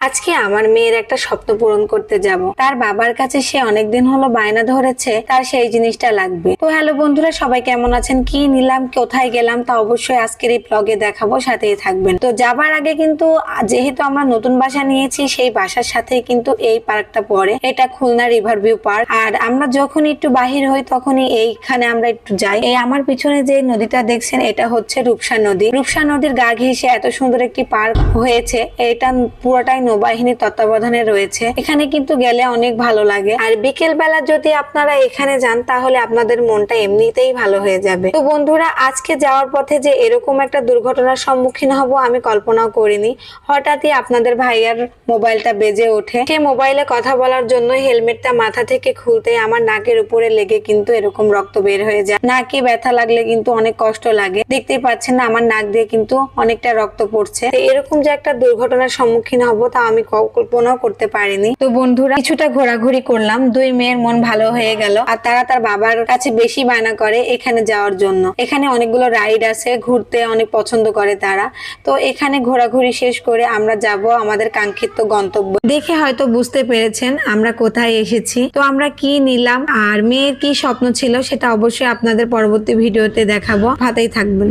আজকে আমার মেয়ের একটা স্বপ্ন পূরণ করতে যাব। তার বাবার কাছে সে অনেকদিন হলো বায়না ধরেছে, তার সেই জিনিসটা লাগবে। তো হ্যালো বন্ধুরা, সবাই কেমন আছেন? কি নিলাম? কোথায় গেলাম? তা অবশ্যই আজকের এই ব্লগে দেখাবো, সাথেই থাকবেন। তো যাবার আগে কিন্তু, যেহেতু আমরা নতুন বাসা নিয়েছি, সেই বাসার সাথে কিন্তু এই পার্কটা পড়ে। এটা খুলনা রিভার ভিউ পার্ক আর আমরা যখন একটু বাহির হই, তখনই এইখানে আমরা একটু যাই। এই আমার পিছনে যে নদীটা দেখছেন, এটা হচ্ছে রূপসা নদী। রূপসা নদীর গা ঘেঁষে এত সুন্দর একটি পার্ক হয়েছে, এটা পুরোটাই নৌবাহিনীর তত্ত্বাবধানে রয়েছে। এখানে কিন্তু গেলে অনেক ভালো লাগে। আর বিকেল বেলা যদি আপনারা এখানে যান, তাহলে আপনাদের মনটা এমনিতেই ভালো হয়ে যাবে। তো বন্ধুরা, আজকে যাওয়ার পথে যে এরকম একটা দুর্ঘটনার সম্মুখীন হব আমি কল্পনাও করিনি। হঠাৎই আপনাদের ভাইয়ার মোবাইলটা বেজে ওঠে। সে মোবাইলে কথা বলার জন্য হেলমেটটা মাথা থেকে খুলতে আমার নাকের উপরে লেগে কিন্তু এরকম রক্ত বের হয়ে যায়। নাকে ব্যথা লাগলে কিন্তু অনেক কষ্ট লাগে। দেখতেই পাচ্ছেন না, আমার নাক দিয়ে কিন্তু অনেকটা রক্ত পড়ছে। এরকম যে একটা দুর্ঘটনার সম্মুখীন হব তা আমি কল্পনাও করতে পারিনি। তো বন্ধুরা, কিছুটা ঘোরাঘুরি করলাম। দুই মেয়ের মন ভালো হয়ে গেল। আর তারা তার বাবার কাছে বেশি বায়না করে এখানে যাওয়ার জন্য। এখানে অনেকগুলো রাইড আছে, ঘুরতে অনেক পছন্দ করে তারা। তো এখানে ঘোরাঘুরি শেষ করে আমরা যাব আমাদের কাঙ্ক্ষিত গন্তব্য। দেখে হয়তো বুঝতে পেরেছেন আমরা কোথায় এসেছি। তো আমরা কি নিলাম আর মেয়ের কি স্বপ্ন ছিল সেটা অবশ্যই আপনাদের পরবর্তী ভিডিওতে দেখাবো। হাতেই থাকবেন।